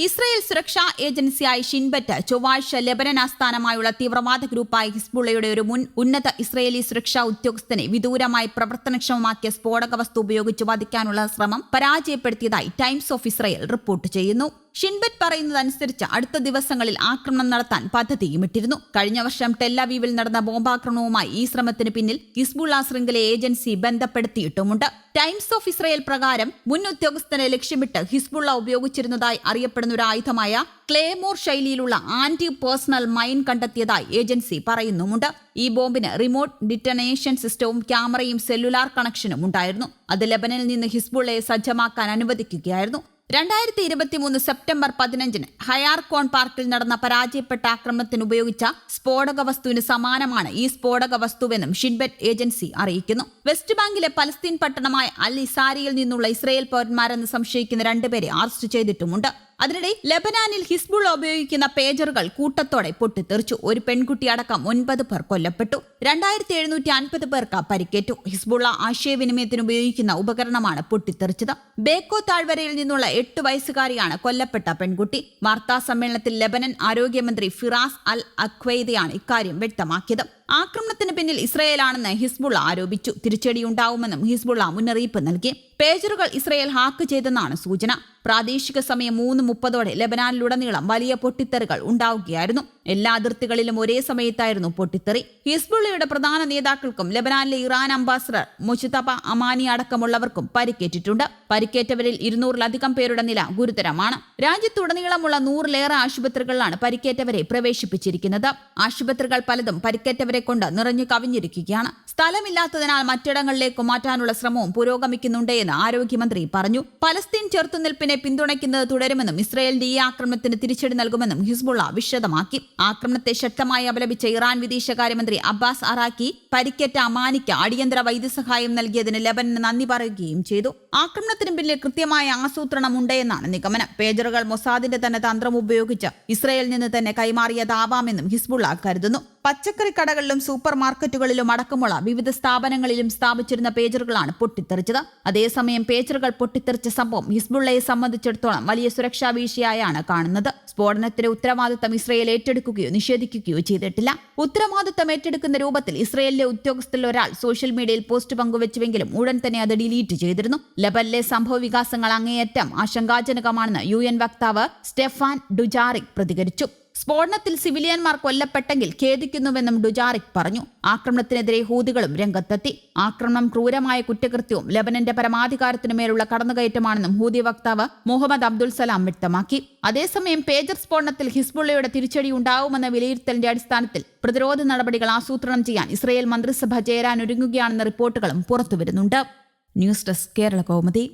Israel സുരക്ഷാ ഏജൻസിയായ Shin Bet ചൊവ്വാഴ്ച ലെബനൻ ആസ്ഥാനമായുള്ള തീവ്രവാദ ഗ്രൂപ്പായ ഹിസ്ബുള്ളയുടെ ഒരു മുൻ ഉന്നത ഇസ്രയേലി സുരക്ഷാ ഉദ്യോഗസ്ഥനെ വിദൂരമായി പ്രവർത്തനക്ഷമമാക്കിയ സ്ഫോടക വസ്തു ഉപയോഗിച്ച് വധിക്കാനുള്ള ശ്രമം പരാജയപ്പെടുത്തിയതായി ടൈംസ് ഓഫ് ഇസ്രയേൽ റിപ്പോർട്ട് ചെയ്യുന്നു. ഷിൻബറ്റ് പറയുന്നതനുസരിച്ച് അടുത്ത ദിവസങ്ങളിൽ ആക്രമണം നടത്താൻ പദ്ധതിയുമിട്ടിരുന്നു. കഴിഞ്ഞ വർഷം ടെല്ലവീവിൽ നടന്ന ബോംബാക്രമണവുമായി ഈ ശ്രമത്തിന് പിന്നിൽ ഹിസ്ബുള്ള ശൃംഖല ഏജൻസി ബന്ധപ്പെടുത്തിയിട്ടുമുണ്ട്. ടൈംസ് ഓഫ് ഇസ്രയേൽ പ്രകാരം മുൻ ഉദ്യോഗസ്ഥനെ ലക്ഷ്യമിട്ട് ഹിസ്ബുള്ള ഉപയോഗിച്ചിരുന്നതായി അറിയപ്പെടുന്ന ഒരു ആയുധമായ ക്ലേമോർ ശൈലിയിലുള്ള ആന്റി പേഴ്സണൽ മൈൻ കണ്ടെത്തിയതായി ഏജൻസി പറയുന്നുമുണ്ട്. ഈ ബോംബിന് റിമോട്ട് ഡിറ്റനേഷൻ സിസ്റ്റവും ക്യാമറയും സെല്ലുലാർ കണക്ഷനും ഉണ്ടായിരുന്നു. അത് ലെബനിൽ നിന്ന് ഹിസ്ബുള്ളയെ സജ്ജമാക്കാൻ അനുവദിക്കുകയായിരുന്നു. രണ്ടായിരത്തി ഇരുപത്തിമൂന്ന് സെപ്റ്റംബർ പതിനഞ്ചിന് ഹയാർകോൺ പാർക്കിൽ നടന്ന പരാജയപ്പെട്ട ആക്രമണത്തിന് ഉപയോഗിച്ച സ്ഫോടക വസ്തുവിന് സമാനമാണ് ഈ സ്ഫോടക വസ്തുവെന്നും ഷിൻബെറ്റ് ഏജൻസി അറിയിക്കുന്നു. വെസ്റ്റ് ബാങ്കിലെ പലസ്തീൻ പട്ടണമായ അൽ ഇസാരിയിൽ നിന്നുള്ള ഇസ്രയേൽ പൗരന്മാരെന്ന് സംശയിക്കുന്ന രണ്ടുപേരെ അറസ്റ്റ് ചെയ്തിട്ടുമുണ്ട്. അതിനിടെ ലബനാനിൽ ഹിസ്ബുൾ ഉപയോഗിക്കുന്ന പേജറുകൾ കൂട്ടത്തോടെ പൊട്ടിത്തെറിച്ചു. ഒരു പെൺകുട്ടി അടക്കം ഒൻപത് പേർ കൊല്ലപ്പെട്ടു. രണ്ടായിരത്തി എഴുന്നൂറ്റി അൻപത് പേർക്ക് പരിക്കേറ്റു. ഹിസ്ബുള്ള ആശയവിനിമയത്തിന് ഉപയോഗിക്കുന്ന ഉപകരണമാണ് പൊട്ടിത്തെറിച്ചത്. ബേക്കോ താഴ്വരയിൽ നിന്നുള്ള എട്ട് വയസ്സുകാരിയാണ് കൊല്ലപ്പെട്ട പെൺകുട്ടി. വാർത്താ സമ്മേളനത്തിൽ ലബനൻ ആരോഗ്യമന്ത്രി ഫിറാസ് അൽ അഖ്വൈദയാണ് ഇക്കാര്യം വ്യക്തമാക്കിയത്. ആക്രമണത്തിന് പിന്നിൽ ഇസ്രയേലാണെന്ന് ഹിസ്ബുള്ള ആരോപിച്ചു. തിരിച്ചടിയുണ്ടാവുമെന്നും ഹിസ്ബുള്ള മുന്നറിയിപ്പ് നൽകി. പേജറുകൾ ഇസ്രയേൽ ഹാക്ക് ചെയ്തെന്നാണ് സൂചന. പ്രാദേശിക സമയം മൂന്ന് മുപ്പതോടെ ലബനാനിലുടനീളം വലിയ പൊട്ടിത്തെറികൾ ഉണ്ടാവുകയായിരുന്നു. എല്ലാ അതിർത്തികളിലും ഒരേ സമയത്തായിരുന്നു പൊട്ടിത്തെറി. ഹിസ്ബുള്ളയുടെ പ്രധാന നേതാക്കൾക്കും ലബനാനിലെ ഇറാൻ അംബാസഡർ മുഷിതബ അമാനി അടക്കമുള്ളവർക്കും പരിക്കേറ്റിട്ടുണ്ട്. പരിക്കേറ്റവരിൽ ഇരുന്നൂറിലധികം പേരുടെ നില ഗുരുതരമാണ്. രാജ്യത്തുടനീളമുള്ള നൂറിലേറെ ആശുപത്രികളിലാണ് പരിക്കേറ്റവരെ പ്രവേശിപ്പിച്ചിരിക്കുന്നത്. ആശുപത്രികൾ പലതും പരിക്കേറ്റവരെ കൊണ്ട് നിറഞ്ഞു കവിഞ്ഞിരിക്കുകയാണ്. സ്ഥലമില്ലാത്തതിനാൽ മറ്റിടങ്ങളിലേക്ക് മാറ്റാനുള്ള ശ്രമവും പുരോഗമിക്കുന്നുണ്ട് എന്ന് ആരോഗ്യമന്ത്രി പറഞ്ഞു. പലസ്തീൻ ചെറുത്തുനിൽപ്പിനെ പിന്തുണയ്ക്കുന്നത് തുടരുമെന്നും ഇസ്രയേലിന്റെ ഈ ആക്രമണത്തിന് തിരിച്ചടി നൽകുമെന്നും ഹിസ്ബുള്ള വിശദമാക്കി. ആക്രമണത്തെ ശക്തമായി അപലപിച്ച ഇറാൻ വിദേശകാര്യമന്ത്രി അബ്ബാസ് അറാക്കി പരിക്കേറ്റ അമാനിക്ക് അടിയന്തര വൈദ്യസഹായം നൽകിയതിന് ലബനന് നന്ദി പറയുകയും ചെയ്തു. ആക്രമണത്തിന് പിന്നിൽ കൃത്യമായ ആസൂത്രണം ഉണ്ടെന്നാണ് നിഗമനം. പേജറുകൾ മൊസാദിന്റെ തന്നെ തന്ത്രം ഉപയോഗിച്ച് ഇസ്രയേലിൽ നിന്ന് തന്നെ കൈമാറിയതാവാമെന്നും ഹിസ്ബുള്ള കരുതുന്നു. പച്ചക്കറി കടകളിലും സൂപ്പർ മാർക്കറ്റുകളിലും അടക്കമുള്ള വിവിധ സ്ഥാപനങ്ങളിലും സ്ഥാപിച്ചിരുന്ന പേജറുകളാണ് പൊട്ടിത്തെറിച്ചത്. അതേസമയം പേജറുകൾ പൊട്ടിത്തെറിച്ച സംഭവം ഹിസ്ബുള്ളയെ സംബന്ധിച്ചിടത്തോളം വലിയ സുരക്ഷാ വീഴ്ചയായാണ് കാണുന്നത്. സ്ഫോടനത്തിന്റെ ഉത്തരവാദിത്തം ഇസ്രയേൽ ഏറ്റെടുക്കുകയോ നിഷേധിക്കുകയോ ചെയ്തിട്ടില്ല. ഉത്തരവാദിത്തം ഏറ്റെടുക്കുന്ന രൂപത്തിൽ ഇസ്രയേലിലെ ഉദ്യോഗസ്ഥരിൽ ഒരാൾ സോഷ്യൽ മീഡിയയിൽ പോസ്റ്റ് പങ്കുവച്ചുവെങ്കിലും ഉടൻ തന്നെ അത് ഡിലീറ്റ് ചെയ്തിരുന്നു. ലബനിലെ സംഭവ വികാസങ്ങൾ അങ്ങേയറ്റം ആശങ്കാജനകമാണെന്ന് യു എൻ വക്താവ് സ്റ്റെഫാൻ ഡുജാറിക് പ്രതികരിച്ചു. സ്ഫോടനത്തിൽ സിവിലിയന്മാർ കൊല്ലപ്പെട്ടെങ്കിൽ ഖേദിക്കുന്നുവെന്നും ഡുജാറിക് പറഞ്ഞു. ആക്രമണത്തിനെതിരെ ഹൂതികളും രംഗത്തെത്തി. ആക്രമണം ക്രൂരമായ കുറ്റകൃത്യവും ലബനന്റെ പരമാധികാരത്തിനുമേലുള്ള കടന്നുകയറ്റമാണെന്നും ഹൂതി വക്താവ് മുഹമ്മദ് അബ്ദുൽ സലാം വ്യക്തമാക്കി. അതേസമയം പേജർ സ്ഫോടനത്തിൽ ഹിസ്ബുള്ളയുടെ തിരിച്ചടി ഉണ്ടാവുമെന്ന വിലയിരുത്തലിന്റെ അടിസ്ഥാനത്തിൽ പ്രതിരോധ നടപടികൾ ആസൂത്രണം ചെയ്യാൻ ഇസ്രയേൽ മന്ത്രിസഭ ചേരാൻ ഒരുങ്ങുകയാണെന്ന റിപ്പോർട്ടുകളും പുറത്തുവരുന്നുണ്ട്. News desk Kerala Kaumudi.